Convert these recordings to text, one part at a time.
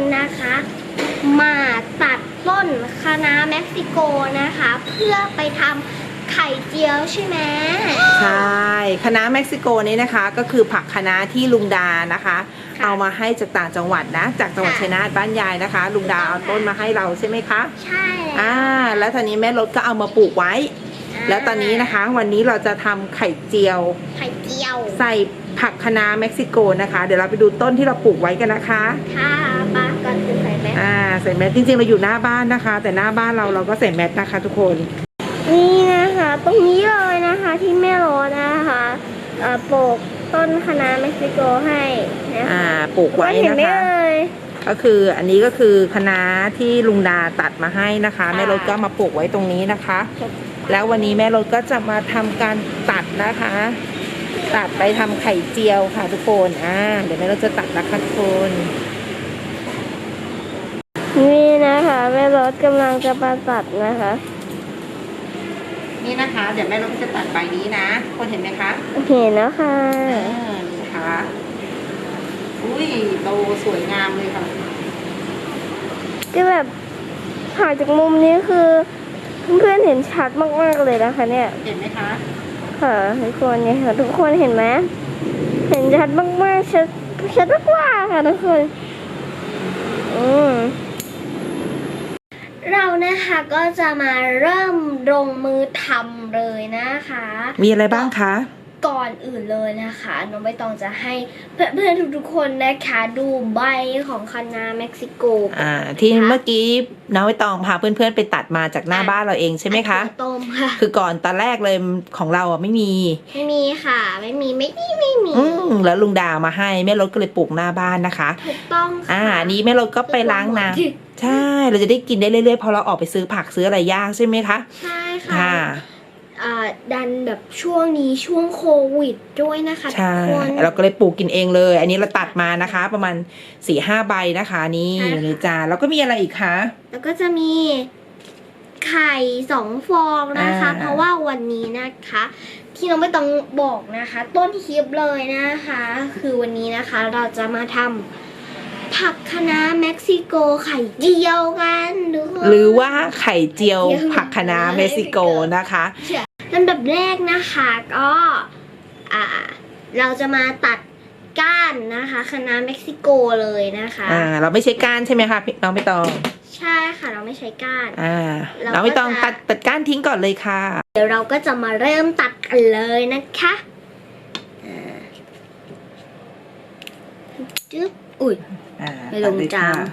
คนนะคะ มาตัดต้นคะน้าเม็กซิโกนะคะ เพื่อไปทำไข่เจียวใช่ไหมใช่คณะเม็กซิโกนี้นะคะ ก็คือผักคะน้าที่ลุงดานะคะค่ะเอามาให้จากต่างจังหวัดนะ จากจังหวัดค่ะชัยนาทบ้านยายนะคะ ลุงดาเอาต้นมาให้เราใช่ไหมคะใช่อ่าแล้วตอนนี้แม่รถก็เอามาปลูกไว้ แล้วตอนนี้นะคะ วันนี้เราจะทำไข่เจียว ไข่เจียว ใส่ผักคะน้าเม็กซิโกนะคะ เดี๋ยวเราไปดูต้นที่เราปลูกไว้กันนะคะค่ะ ส่ไหมอ่าใส่แมสจริงๆเราอยู่หน้าบ้านนะคะ แต่หน้าบ้านเราเราก็ใส่แมสนะคะ ทุกคนนี่นะคะตรงนี้เลยนะคะที่แม่โรสนะคะเอ่อปลูกต้นคะน้าเม็กซิโกให้นะคะอ่าปลูกไว้เห็นนะไหมคะเอ่ยก็คืออันนี้ก็คือคะน้าที่ลุงดาตัดมาให้นะคะค่ะแม่รถก็มาปลูกไว้ตรงนี้นะคะ แล้ววันนี้แม่รถก็จะมาทำการตัดนะคะ ตัดไปทำไข่เจียวค่ะทุกคนอ่าเดี๋ยวแม่รถจะตัดนะคะทุกคน นี่นะคะแม่รถกำลังจะมาตัดนะคะ นี่นะคะ เดี๋ยวแม่รถจะตัดใบนี้นะ คนเห็นไหมคะเห็นแล้วค่ะอ่านี่นะคะอุ้ยโตสวยงามเลยค่ะ ก็แบบถ่ายจากมุมนี้คือ เพื่อนๆเห็นชัดมากๆเลยนะคะ เนี่ยเห็นไหมคะ ค่ะทุกคนเนี่ยค่ะทุกคนเห็นไหมเห็นชัดมากๆชัดชัดมากๆค่ะทุกคนอืมเรา นะคะก็จะมาเริ่มลงมือทำเลยนะคะ มีอะไรบ้างคะ ก่อนอื่นเลยนะคะ น้องใบตองจะให้เพื่อนๆทุกๆคนนะคะดูใบของคณะเม็กซิโกก่อนอ่าที่ค่ะเมื่อกี้น้องใบตองพาเพื่อนๆไปตัดมาจากหน้าบ้านเราเองใช่ไหมคะถั่วต้มค่ะคือก่อนตอนแรกเลยของเราอะไม่มี ไม่มีค่ะ ไม่มีไม่มีไม่มีอืมแล้วลุงดามาให้แม่รถก็เลยปลูกหน้าบ้านนะคะถูกต้องค่ะอ่าอันนี้แม่รถก็ไปล้างน้ำใช่เราจะได้กินได้เรื่อยๆพอเราออกไปซื้อผักซื้ออะไรย่างใช่ไหมคะใช่ค่ะค่ะอ่า ดันแบบช่วงนี้ช่วงโควิดด้วยนะคะใช่ทุกคนเราก็เลยปลูกกินเองเลย อันนี้เราตัดมานะคะ ประมาณสี่ห้าใบนะคะนี่ใช่ค่ะอยู่ในจานแล้วก็มีอะไรอีกคะแล้วก็จะมีไข่สองฟองนะคะอ่าเพราะว่าวันนี้นะคะ ที่น้องไม่ต้องบอกนะคะ ต้นคลิปเลยนะคะ คือวันนี้นะคะ เราจะมาทำผักคะน้าเม็กซิโกไข่เจียวกันทุกคนหรือว่าไข่เจียวไข่เจียวผักคะน้าเม็กซิโกนะคะ ลำดับแรกนะคะก็อ่าเราจะมาตัดก้านนะคะคะน้าเม็กซิโกเลยนะคะ อ่า เราไม่ใช้ก้านใช่ไหมคะพี่น้องไม่ตอง ใช่ค่ะเราไม่ใช้ก้าน อ่า เราก็น้องไม่ตองจะตัดตัดก้านทิ้งก่อนเลยค่ะ เดี๋ยวเราก็จะมาเริ่มตัดกันเลยนะคะอ่าจึ๊บอุ้ยอ่าไม่ลงตัดเยจานค่ะ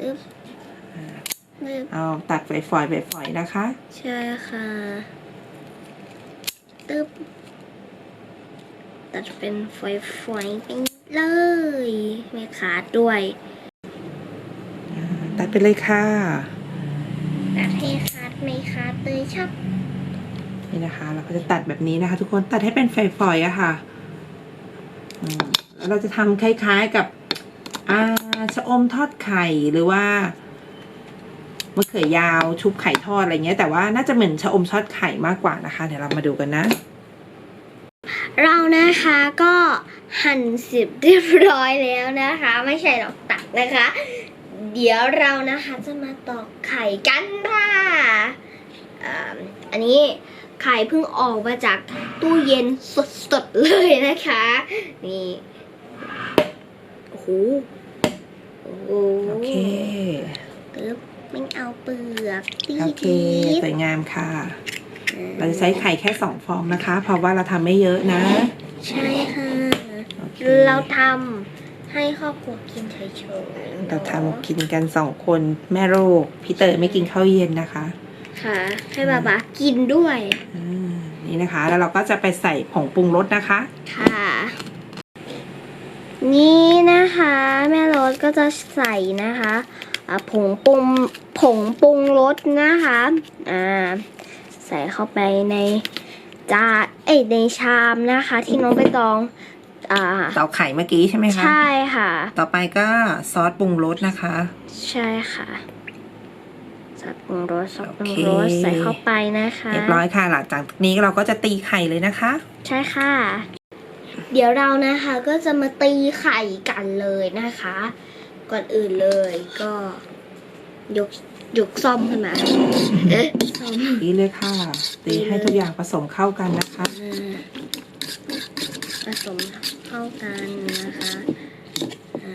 ตึ๊บตึ๊บเอาตัดฝอยๆฝอยๆนะคะ ใช่ค่ะ ตึ๊บตัดเป็นฝอยๆไปเลย ไม่ขาดด้วย ตัดไปเลยค่ะตัดให้ขาดไม่ขาดเลยชับนี่นะคะ เราก็จะตัดแบบนี้นะคะ ทุกคนตัดให้เป็นฝอยๆอะค่ะอืมแล้วเราจะทำคล้ายๆกับอ่าชะอมทอดไข่หรือว่า มะเขือยาวชุบไข่ทอดอะไรเงี้ยแต่ว่าน่าจะเหมือนชะอมทอดไข่มากกว่านะคะ เดี๋ยวเรามาดูกันนะ เรานะคะก็หั่นสิบเรียบร้อยแล้วนะคะ ไม่ใช่หรอกตัดนะคะ เดี๋ยวเรานะคะจะมาตอกไข่กันค่ะอ่าอันนี้ไข่เพิ่งออกมาจากตู้เย็นสดๆเลยนะคะ นี่โอ้โหโอ้โหโอเคตึ๊บ ไม่เอาเปลือกตีโอเคดสวยงามค่ะ เราจะใช้ไข่แค่สองฟองนะคะ เพราะว่าเราทำไม่เยอะนะ ใช่ค่ะโอเคเราทำให้ครอบครัวกินเฉยๆเราทำกินกันสองคนแม่โรคพี่เต๋อไม่กินข้าวเย็นนะคะ ค่ะ ให้บาบากินด้วยอ่านี่นะคะ แล้วเราก็จะไปใส่ผงปรุงรสนะคะ ค่ะ นี่นะคะ แม่รสก็จะใส่นะคะอ่า ผงปรุงผงปรุงรสนะคะอ่าใส่เข้าไปในจานเอ้ยในชามนะคะ ที่น้องไปตองอ่าเตาไข่เมื่อกี้ใช่ไหมคะใช่ค่ะ ต่อไปก็ซอสปรุงรสนะคะ ใช่ค่ะซอสปรุงรสซอสปรุงโอเครสใส่เข้าไปนะคะเรียบร้อยค่ะหลังจากนี้เราก็จะตีไข่เลยนะคะ ใช่ค่ะ เดี๋ยวเรานะคะก็จะมาตีไข่กันเลยนะคะ ก่อนอื่นเลยก็ยกยกซ่อมขึ้นมาเอ๊ะซ่อมตีเลยค่ะ ตีให้ทุกอย่างผสมเข้ากันนะคะอ่าผสมเข้ากันนะคะอ่า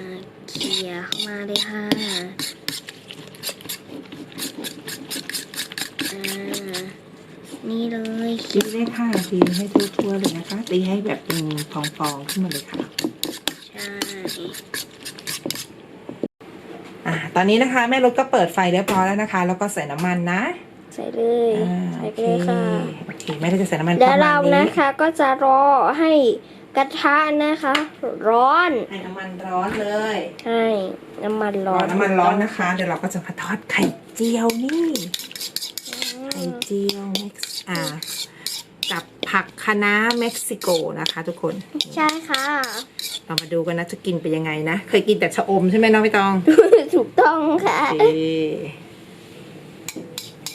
เขี่ยเข้ามาเลยค่ะอ่านี่เลยตีเลยค่ะตีให้ทั่วๆเลยนะคะ ตีให้แบบเป็นฟองๆขึ้นมาเลยค่ะ ใช่อ่า ตอนนี้นะคะแม่รถก็เปิดไฟเรียบร้อยแล้วนะคะ แล้วก็ใส่น้ำมันนะ ใส่เลยอ่าใส่โอไปเคเลยค่ะ โอเคแม่ก็จะใส่น้ำมันปเดี๋ยวระมาเราณนี้นะคะก็จะรอให้กระทะนะคะ ร้อนให้น้ำมันร้อนเลยใช่น้ำมันรร้ออนน้ำมันร้อนนะคะ เดี๋ยวเราก็จะมาทอดไข่เจียวนี่ไข่เจียวเม็กซ์อ่ากับ ผักคะน้าเม็กซิโกนะคะทุกคนใช่ค่ะ เรามาดูกันนะจะกินไปยังไงนะ เคยกินแต่ชะอมใช่ไหมน้องไม่ต้อง ถูกต้องค่ะโอเค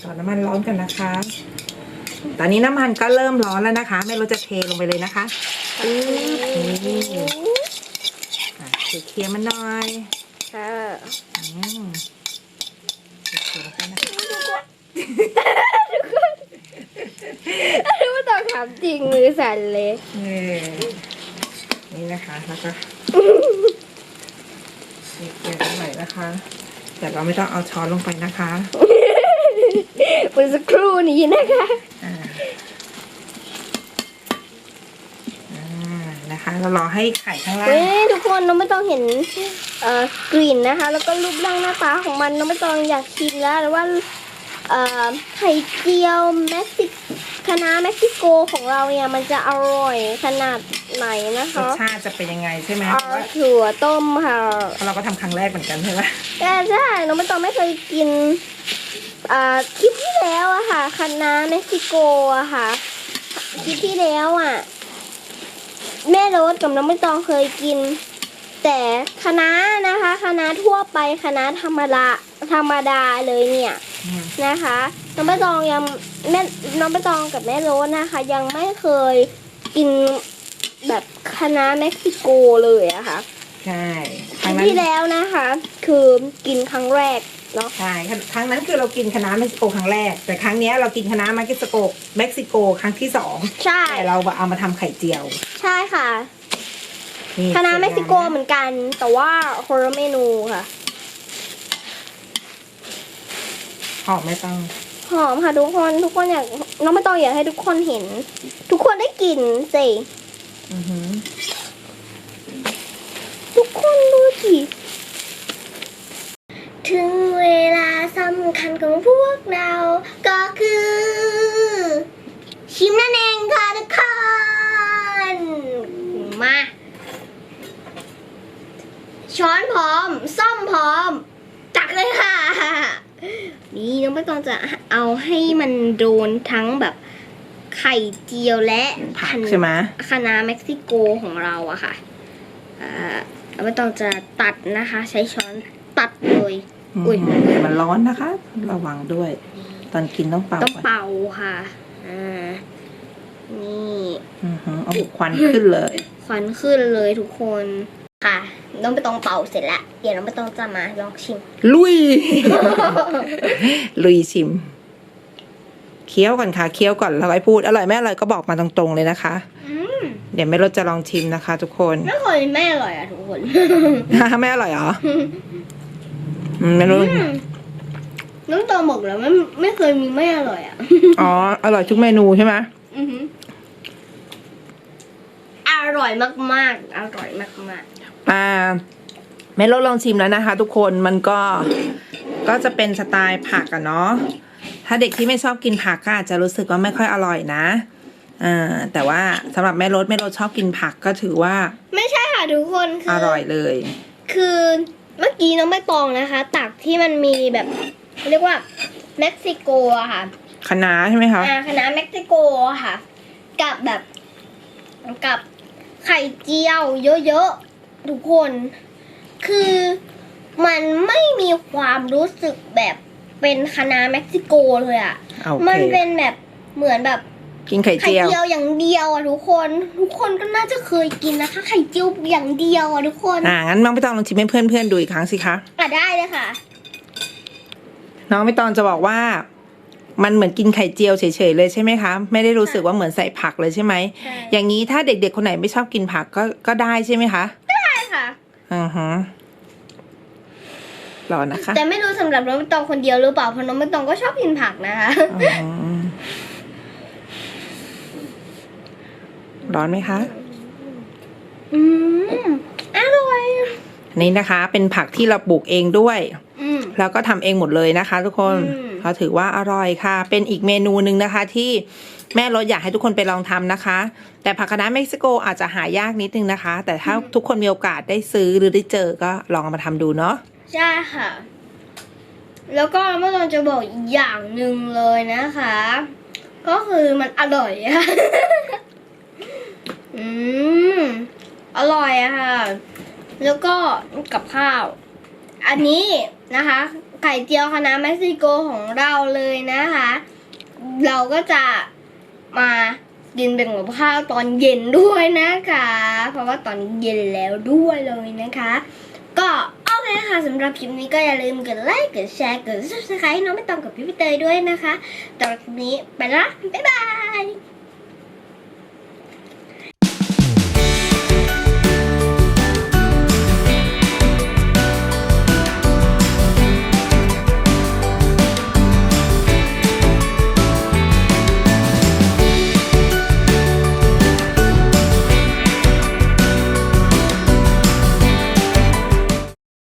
ต่อน้ำมันร้อนกันนะคะ ตอนนี้น้ำมันก็เริ่มร้อนแล้วนะคะ ไม่รู้จะเทลงไปเลยนะคะปึ๊บนี่อะเคลียร์มันหน่อยค่ะ อืมเคลียร์ลงไปนะคะ ไม่ต้องถามจริงมือสั่นเลยนี่นี่นะคะแล้วก็เคลียร์กันหน่อยนะคะ แต่เราไม่ต้องเอาช้อนลงไปนะคะเมื่อสักครู่นี้นะคะอ่าอ่านะคะเรารอให้ไข่ข้างล่างเฮ้ยทุกคนน้องไม่ต้องเห็นเอ่อกลิ่นนะคะ แล้วก็รูปร่างหน้าตาของมันน้องไม่ต้องอยากชิมแล้วหรือว่าเอ่อไข่เจียวเม็กซิ คณะเม็กซิโกของเราเนี่ยมันจะอร่อยขนาดไหนนะรสคะชาติจะเป็นยังไงใช่ไหมเอาเพราะว่าถั่วต้มค่ะเราก็ทำครั้งแรกเหมือนกันใช่ไหมแต่ใช่น้องไม่ต้องไม่เคยกินอ่าคลิปที่แล้วอะค่ะคณะเม็กซิโกอะค่ะคลิปที่แล้วอะแม่โรสกับน้องไม่ต้องเคยกิน แต่คณะนะคะคณะทั่วไปคณะธรรมดาธรรมดาเลยเนี่ย อืมนะคะ น้องใบตองยังแม่น้องใบตองกับแม่โรสนะคะ ยังไม่เคยกินแบบคณะเม็กซิโกเลยอะค่ะใช่คครั้รั้งงนั้นที่แล้วนะคะ คือกินครั้งแรกเนาะใช่ครั้งนั้นคือเรากินคณะเม็กซิโกครั้งแรก แต่ครั้งเนี้ยเรากินคณะเม็กซิโกเม็กซิโกครั้งที่สองใช่แต่เราเอามาทำไข่เจียว ใช่ค่ะนี่คณะเม็กซิโกเหมือนกัน แต่ว่าคนละเมนูค่ะหอมไม่ต้อง หอมค่ะทุกคนทุกคนอยากน้องไม่ต้องอยากให้ทุกคนเห็น ทุกคนได้กลิ่นสิอือหือทุกคนดูสิถึงเวลาสำคัญของพวกเรา ก็คือ ชิมนั่นเองค่ะทุกคน มา ช้อนพร้อม ซ่อมพร้อม นี่น้องใบตองจะเอาให้มันโดนทั้งแบบไข่เจียวและผักใช่ไหมคณะเม็กซิโกของเราอะค่ะอ่าน้องใบตองจะตัดนะคะ ใช้ช้อนตัดเลยอุ๊ยมแต่มันร้อนนะคะ ระวังด้วย ตอนกินต้องเป่าต้องก่อนเป่าค่ะอ่านี่อือหือเอาควันขึ้นเลย ควันขึ้นเลยทุกคน ค่ะ น้องไปตองเป่าเสร็จแล้ว เดี๋ยวน้องไปตองจะมาลองชิม ลุย ลุยชิม เคี้ยวก่อนค่ะ เคี้ยวก่อนแล้วค่อยพูด อร่อยไม่อร่อยก็บอกมาตรงๆเลยนะคะ อืมเดี๋ยวแม่รถจะลองชิมนะคะ ทุกคน ไม่เคยแม่อร่อยอะทุกคน ไม่อร่อยเหรออืมไม่รู้อืมน้องตองบอกแล้วไม่ไม่เคยมีไม่อร่อยอะอ๋อ อร่อยทุกเมนูใช่ไหมอือหืออร่อยมากๆ อร่อยมาก อ่าแม่รถลองชิมแล้วนะคะ ทุกคนมันก็ก็จะเป็นสไตล์ผักอะเนาะถ้าเด็กที่ไม่ชอบกินผักก็อาจจะรู้สึกว่าไม่ค่อยอร่อยนะอ่าแต่ว่าสำหรับแม่รถแม่รถชอบกินผักก็ถือว่าๆไม่ใช่ค่ะทุกคนคือร่อยเลย คือเมื่อกี้น้องใบตองนะคะ ตักที่มันมีแบบเรียกว่าเม็กซิโกอะค่ะคะน้าใช่ไหมคะอ่าคณะเม็กซิโกอะค่ะ กับแบบกับไข่เจียวเยอะๆ ทุกคน คือมันไม่มีความรู้สึกแบบเป็นคะน้าเม็กซิโกเลยอะโอเค มันเป็นแบบเหมือนแบบกินไข่ไข่เจียว เจียวอย่างเดียวอะทุกคน ทุกคนก็น่าจะเคยกินนะคะ ไข่เจียวอย่างเดียวอะทุกคนอ่า งั้นน้องไม่ต้องลองชิมให้เพื่อนๆดูอีกครั้งสิคะ อะได้เลยค่ะ น้องไม่ต้องจะบอกว่า มันเหมือนกินไข่เจียวเฉยๆเลยใช่ไหมคะ ไม่ได้รู้สึกว่าเหมือนใส่ผักเลยใช่ไหมใช่อย่างนี้ถ้าเด็กๆคนไหนไม่ชอบกินผักก็ก็ได้ใช่ไหมคะได้ค่ะ อือฮะรอนะคะแต่ไม่รู้สำหรับน้องใบตองคนเดียวหรือเปล่าเพราะน้องใบตองก็ชอบกินผักนะคะอืมร้อนไหมคะ อืมอร่อย อันนี้นะคะ เป็นผักที่เราปลูกเองด้วย อืมแล้วก็ทำเองหมดเลยนะคะ ทุกคน อืม เราถือว่าอร่อยค่ะ เป็นอีกเมนูหนึ่งนะคะที่แม่รถอยากให้ทุกคนไปลองทำนะคะ แต่ผักคะน้าเม็กซิโกอาจจะหายากนิดนึงนะคะ แต่ถ้าทุกคนมีโอกาสได้ซื้อหรือได้เจอก็ลองเอามาทำดูเนาะใช่ค่ะ แล้วก็น้องใบตองจะบอกอีกอย่างหนึ่งเลยนะคะ ก็คือมันอร่อยอะอืมอร่อยอะค่ะ แล้วก็กับข้าว อันนี้นะคะ ไข่เจียวคณะเม็กซิโกของเราเลยนะคะ เราก็จะมากินเป็นกับข้าวตอนเย็นด้วยนะคะ เพราะว่าตอนเย็นแล้วด้วยเลยนะคะ ก็โอเคค่ะสำหรับคลิปนี้ก็อย่าลืมกดไลค์กดแชร์กด subscribe ให้น้องไม่ต้องกับพี่พี่เตยด้วยนะคะตอนคลิปนี้ไปละบ๊ายบาย